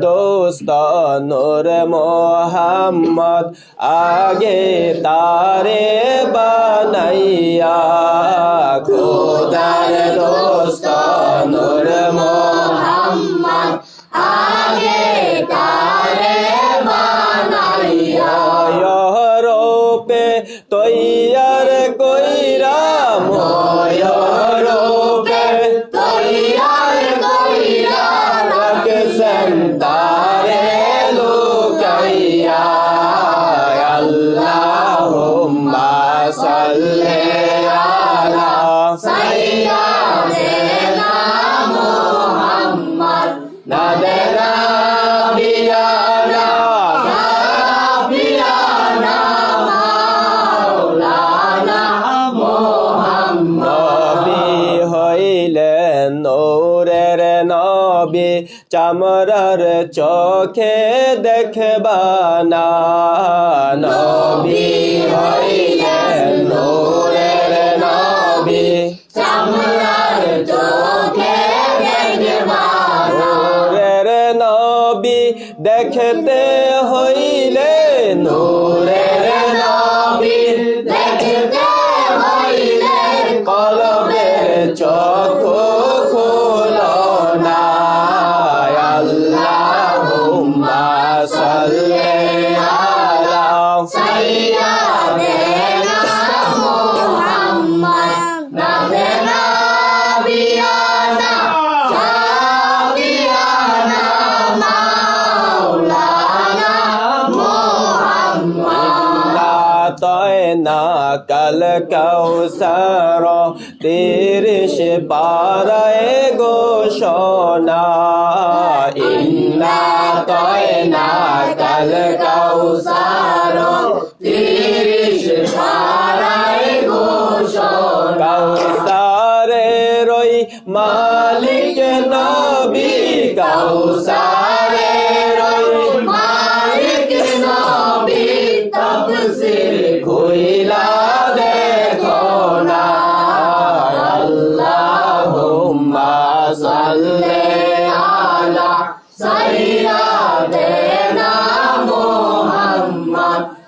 দোস্ত নূর মোহাম্মদ, আগে তারে বানাইয়া। খোদার দোস্ত নূর মোহাম্মদ, আগে তারে বানাইয়া। রূপে তৈয়ার কইরা ময়ূরূপে চামরার চোখে দেখবানা নবী হইলেন নূরের নবী। চামরার চোখে দেখবানা নূরের নবী দেখতে হইলে নূরের কাল কৌসর তিরিশ পারায় ঘোষণা। ইন্না তয় না কাল কৌসর তিরিশ পারায় ঘোষণা। কৌসারে রই মালিক নবী কৌসারে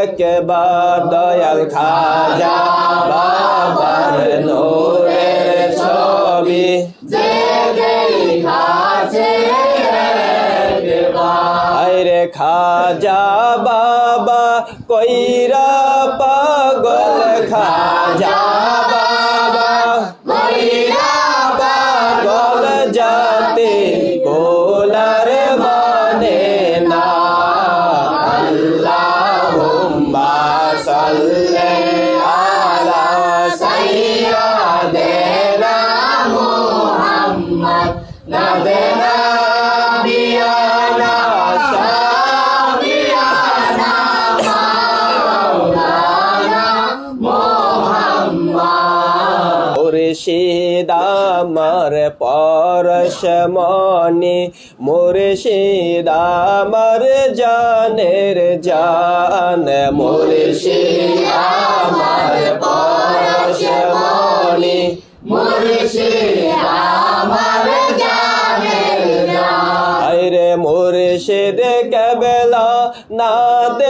একবার দয়াল খাজা বাবার নূরের ছবি আরে খাজা বাবা কইরা পাগল খাজা শ্যামনে মোরে আমার জানের জান। মোরে আমার পরশমনে জানের জান। না দে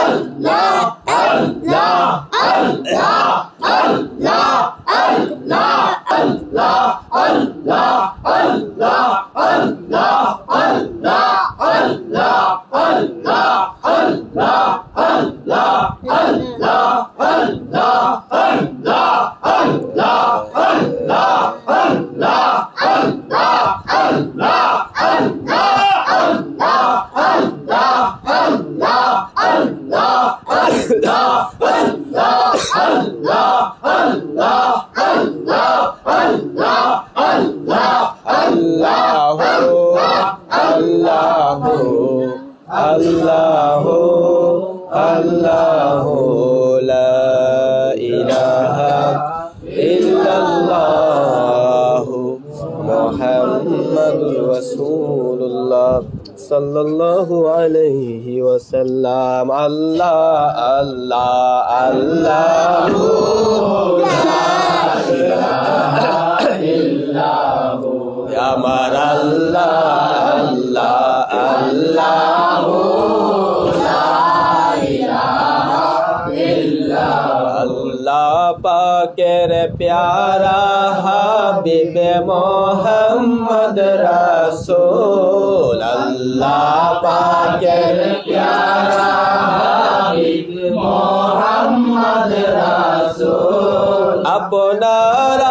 Allah ওয়াসাল্লাম আল্লাহ আল্লাহ আল্লাহ আমার আল্লাহ আল্লাহ আল্লাহ আল্লাহ পাকের প্যারা হাবিব মোহাম্মদ রাসূল আল্লাহ পাকের প্যারা হাবিব মোহাম্মদ রাসূল। আপনার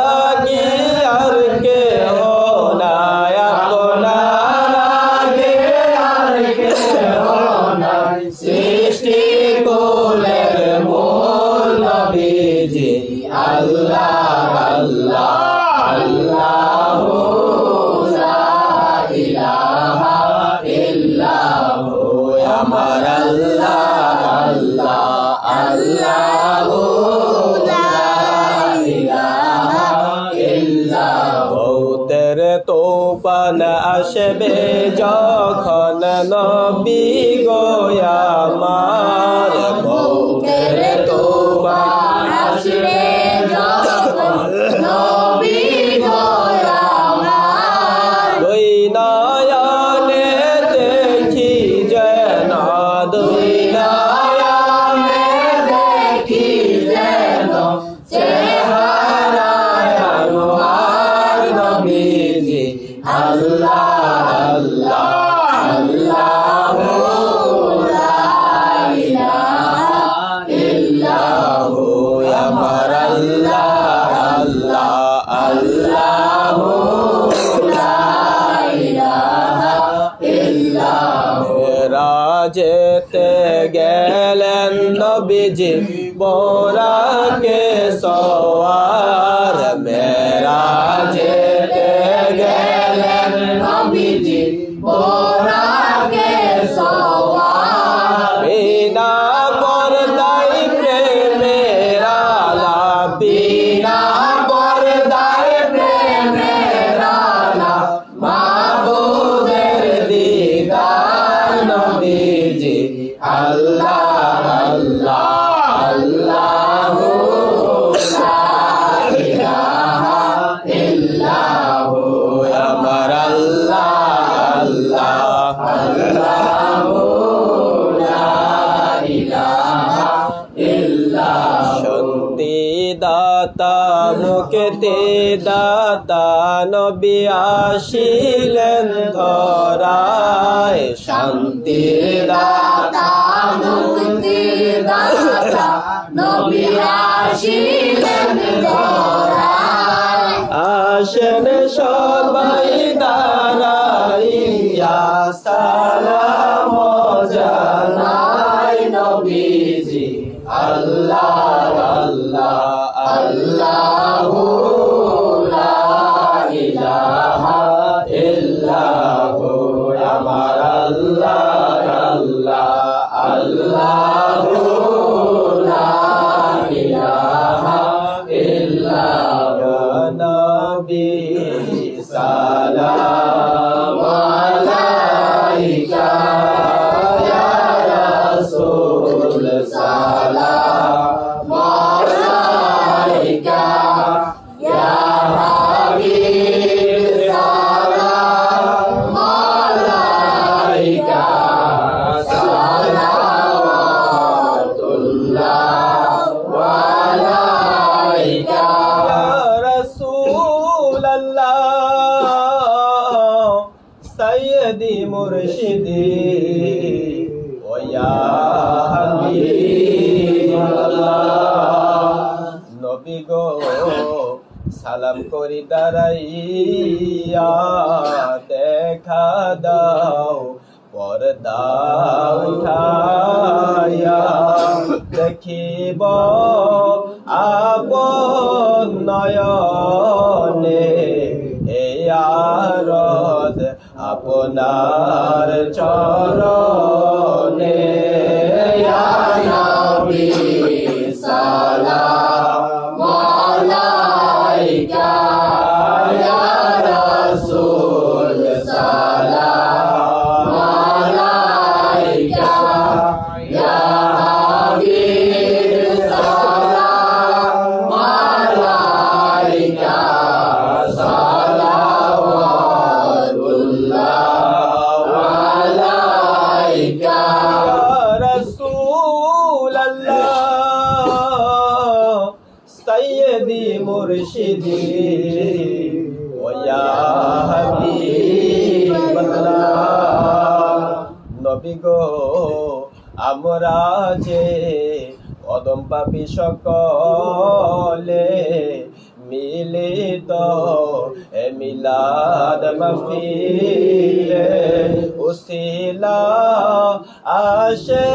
তোফান আসবে যখন নবী গোয়ামার ভৌতের রাজেতে গেলেন নবীজি বোরাকে সওয়ার মেরাজেতে মুক্তি দাতা নবী আসিলেন ধরায়। শান্তি দাতা মুক্তি আসেন সবাই দাঁড়াইয়া সালাম পর্দা উঠাইয়া দেখিব আপন নয়নে এই আরদ আপনার চরণে ইয়া রাসূলুল্লাহ সাইয়্যিদি মুর্শিদি, ওয়া নবী গো, আমরা যে অদম পাপি সকলে মিলিত, এ মিলাদ মাহফিলে উসিলা আসে।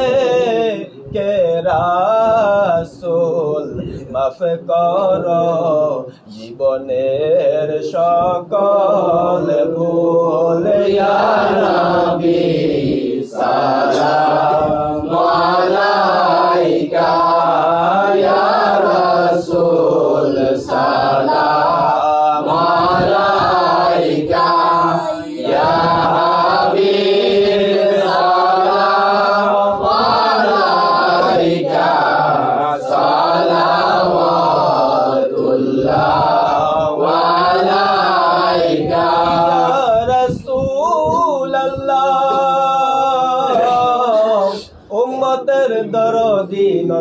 কে রাসুল? মাফ কর জীবনের সকল ভুল। নবী সালাম আলাইকা।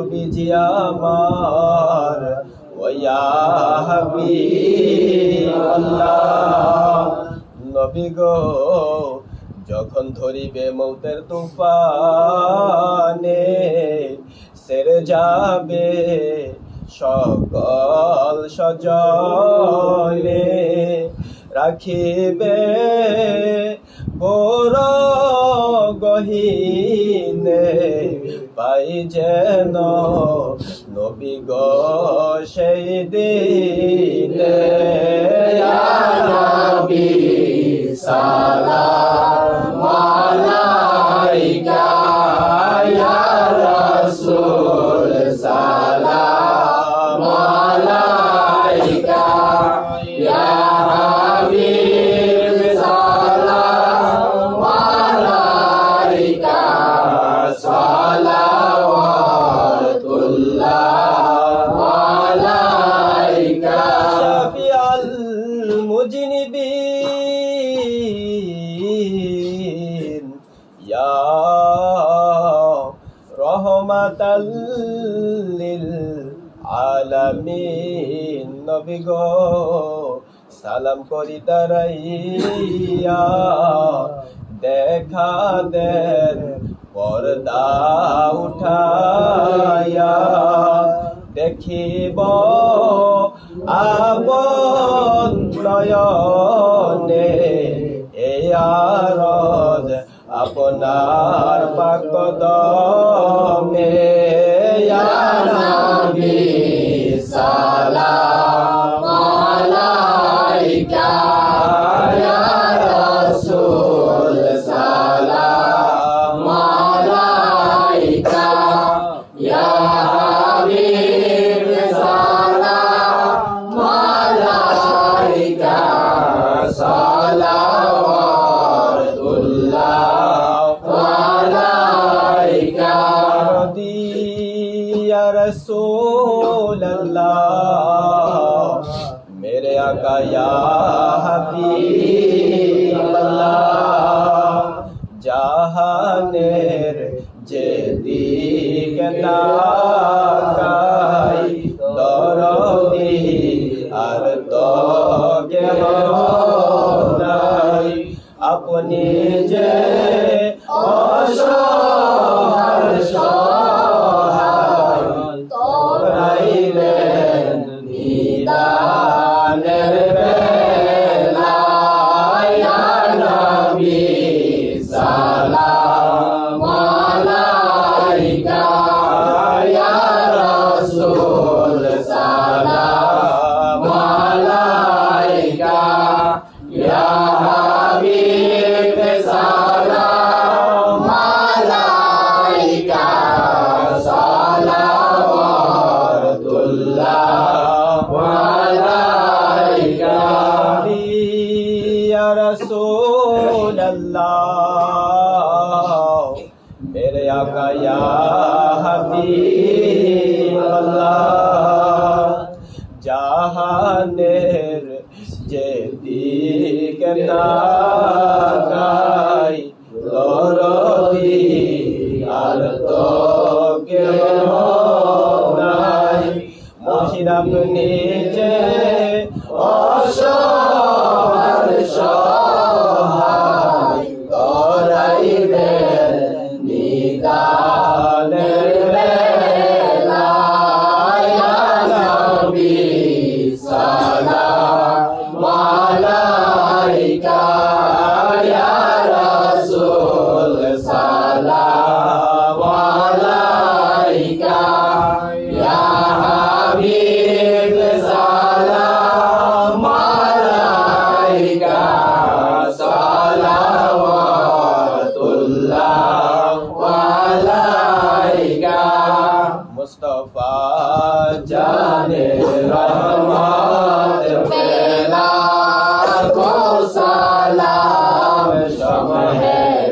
নবীজি আমার ওয়া হাবিবাল্লাহ। নবী গো, যখন ধরিবে মৌতের তুফানে, সেরে যাবে সকল সজনে। রাখিবে গোর গহিনে পাই যেন নবী গ সেই দিনে। সালাম আলাইকা আলামিন নবী গো, সালাম করি দাঁড়াইয়া দেখা দেন, পর্দা উঠাইয়া। দেখিব আপন নয়নে আরজ আপনার পাকদমে। ইয়া নবী সালাম। رسول اللہ میرے آقا یا حبیب اللہ جہاں نیر جدی کے نام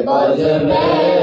शमहे बज में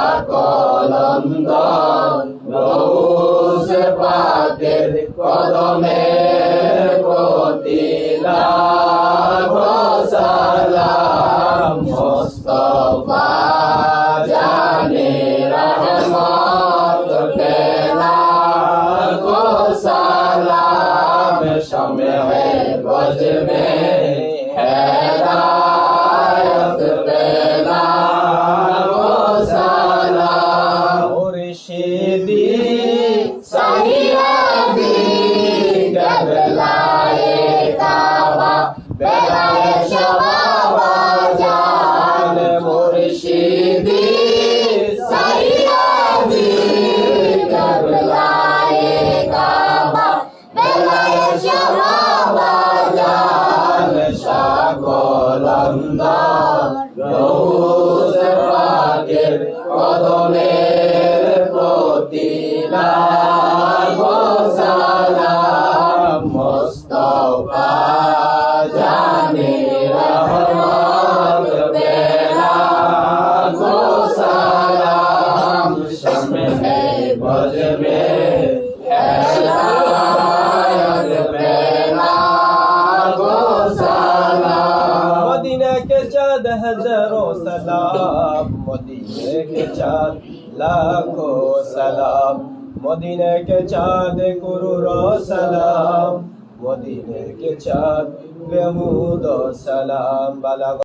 সকলন্দন রোজ পাকের কদমে প্রতি লাখো la মদিনে কে চাঁদ কুরুর সালাম। মদিনে কে চাঁদ বেহুদ সালাম বালাগ